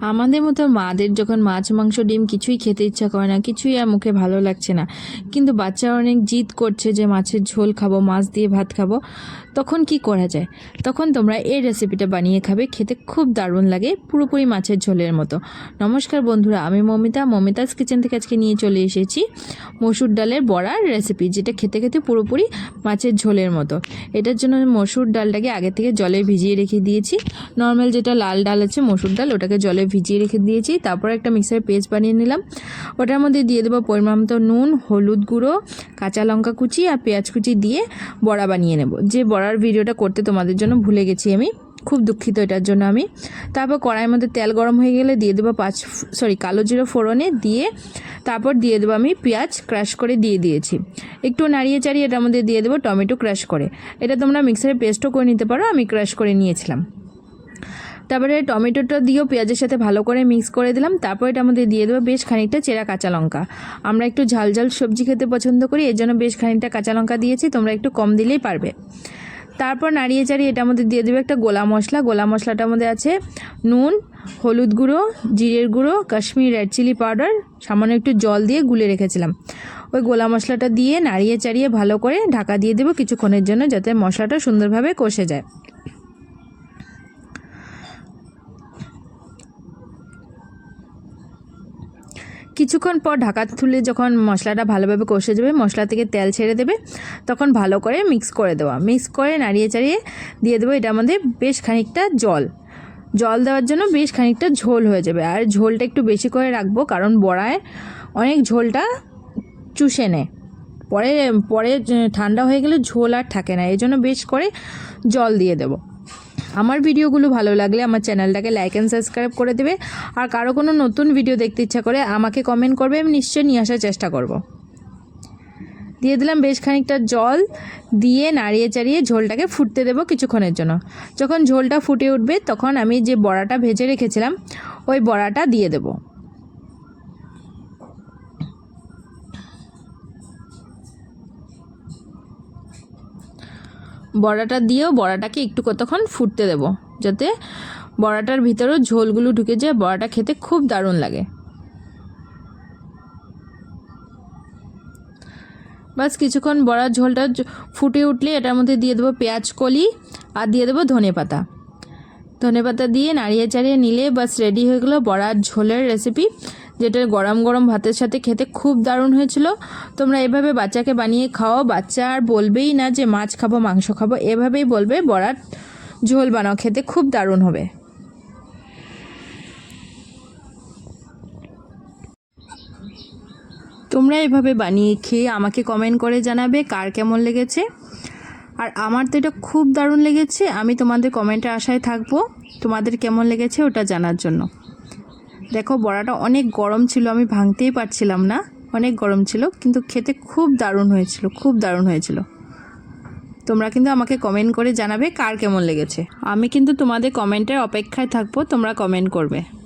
আমাদের মতো মাদের যখন মাছ, মাংস, ডিম কিছুই খেতে ইচ্ছা করে না, কিছুই আর মুখে ভালো লাগছে না। কিন্তু বাচ্চা অনেক জিদ করছে যে মাছের ঝোল খাব, মাছ দিয়ে ভাত খাব। তখন কি করা যায়? তখন তোমরা এই রেসিপিটা বানিয়ে খাবে, খেতে খুব দারুণ লাগে, পুরোপুরি মাছের ঝোলের মতো। নমস্কার বন্ধুরা, আমি মমিতা। মমিতাস কিচেন থেকে আজকে নিয়ে চলে এসেছি মসুর ডালের বড়ার রেসিপি যেটা খেতে খেতে পুরোপুরি মাছের ঝোলের মতো। এটার জন্য মসুর ডালটাকে আগে থেকে জলে ভিজিয়ে রেখে দিয়েছি। নর্মাল যেটা লাল ডাল আছে, মসুর ডাল, ওটাকে জলে ভিজিয়ে রেখে দিয়েছি। তারপর একটা মিক্সারের পেস্ট বানিয়ে নিলাম। ওটার মধ্যে দিয়ে দেবো পরিমাণ মতো নুন, হলুদ গুঁড়ো কাঁচা লঙ্কা কুচি আর পেঁয়াজ কুচি দিয়ে বড়া বানিয়ে নেব। যে বড়ার ভিডিওটা করতে তোমাদের জন্য ভুলে গেছি আমি, খুব দুঃখিত এটার জন্য আমি। তারপর কড়াইয়ের মধ্যে তেল গরম হয়ে গেলে দিয়ে দেবো পাঁচ সরি কালো জিরো ফোড়নে দিয়ে তারপর দিয়ে দেবো আমি পেঁয়াজ ক্রাশ করে দিয়ে দিয়েছি। একটু নাড়িয়ে চাড়িয়ে এটার মধ্যে দিয়ে দেবো টমেটো ক্রাশ করে। এটা তোমরা মিক্সারে পেস্টও করে নিতে পারো, আমি ক্রাশ করে নিয়েছিলাম। তারপরে টমেটোটা দিয়েও পেঁয়াজের সাথে ভালো করে মিক্স করে দিলাম। তারপর এটার মধ্যে দিয়ে দেবো বেশ খানিকটা চেরা কাঁচা লঙ্কা। আমরা একটু ঝাল ঝাল সবজি খেতে পছন্দ করি, এর জন্য বেশ খানিকটা কাঁচা লঙ্কা দিয়েছি, তোমরা একটু কম দিলেই পারবে। তারপর নাড়িয়ে চাড়িয়ে এটার মধ্যে দিয়ে দেবে একটা গোলা মশলা। গোলা মশলাটার মধ্যে আছে নুন, হলুদ গুঁড়ো, জিরের গুঁড়ো, কাশ্মীর রেড চিলি পাউডার, সামান্য একটু জল দিয়ে গুলে রেখেছিলাম। ওই গোলা মশলাটা দিয়ে নাড়িয়ে চাড়িয়ে ভালো করে ঢাকা দিয়ে দেবো কিছুক্ষণের জন্য যাতে মশলাটা সুন্দরভাবে কষে যায়। কিছুক্ষণ পর ঢাকা তুলে যখন মশলাটা ভালোভাবে কষে যাবে, মশলা থেকে তেল ছেড়ে দেবে, তখন ভালো করে মিক্স করে দেওয়া। মিক্স করে নাড়িয়ে চাড়িয়ে দিয়ে দেবো এটার মধ্যে বেশ খানিকটা জল। জল দেওয়ার জন্য বেশ খানিকটা ঝোল হয়ে যাবে। আর ঝোলটা একটু বেশি করে রাখব কারণ বড়ায় অনেক ঝোলটা চুষে নেয়। পরে পরে ঠান্ডা হয়ে গেলে ঝোল আর থাকে না। এই জন্য বেশ করে জল দিয়ে দেবো। আমার ভিডিওগুলো ভালো লাগলে আমার চ্যানেলটাকে লাইক অ্যান্ড সাবস্ক্রাইব করে দেবে। আর কারও কোনো নতুন ভিডিও দেখতে ইচ্ছা করে আমাকে কমেন্ট করবে, আমি নিশ্চয়ই নিয়ে আসার চেষ্টা করব। দিয়ে দিলাম বেশ খানিকটা জল, দিয়ে নাড়িয়ে চাড়িয়ে ঝোলটাকে ফুটতে দেবো কিছুক্ষণের জন্য। যখন ঝোলটা ফুটে উঠবে, তখন আমি যে বড়াটা ভেজে রেখেছিলাম, ওই বড়াটা দিয়ে দেবো। বড়াটা দিয়েও বড়াটাকে একটু কতক্ষণ ফুটতে দেবো, যাতে বড়াটার ভিতরেও ঝোলগুলো ঢুকে যায়। বড়াটা খেতে খুব দারুণ লাগে। বাস কিছুক্ষণ বড়ার ঝোলটা ফুটে উঠলে এটার মধ্যে দিয়ে দেবো পেঁয়াজ কলি আর দিয়ে দেবো ধনে পাতা। ধনে পাতা দিয়ে নাড়িয়ে চাড়িয়ে নিলে বাস রেডি হয়ে গেলো বড়ার ঝোলের রেসিপি যেটা গরম গরম ভাতের সাথে খেতে খুব দারুণ হয়েছিল। তোমরা এভাবে বাচ্চাকে বানিয়ে খাও। বাচ্চা আর বলবেই না যে মাছ খাব, মাংস খাব, এভাবেই বলবে, বড়ার ঝোল বানাও, খেতে খুব দারুণ হবে। তোমরা এভাবে বানিয়ে খেয়ে আমাকে কমেন্ট করে জানাবে কার কেমন লেগেছে। আর আমার তো এটা খুব দারুণ লেগেছে। আমি তোমাদের কমেন্টের আশায় থাকব। তোমাদের কেমন লেগেছে ওটা জানার জন্য। দেখো বড়াটা অনেক গরম ছিল, আমি ভাঙতেই পারছিলাম না। অনেক গরম ছিল, কিন্তু খেতে খুব দারুণ হয়েছিল, খুব দারুণ হয়েছিল। তোমরা কিন্তু আমাকে কমেন্ট করে জানাবে কার কেমন লেগেছে। আমি কিন্তু তোমাদের কমেন্টের অপেক্ষায় থাকব, তোমরা কমেন্ট করবে।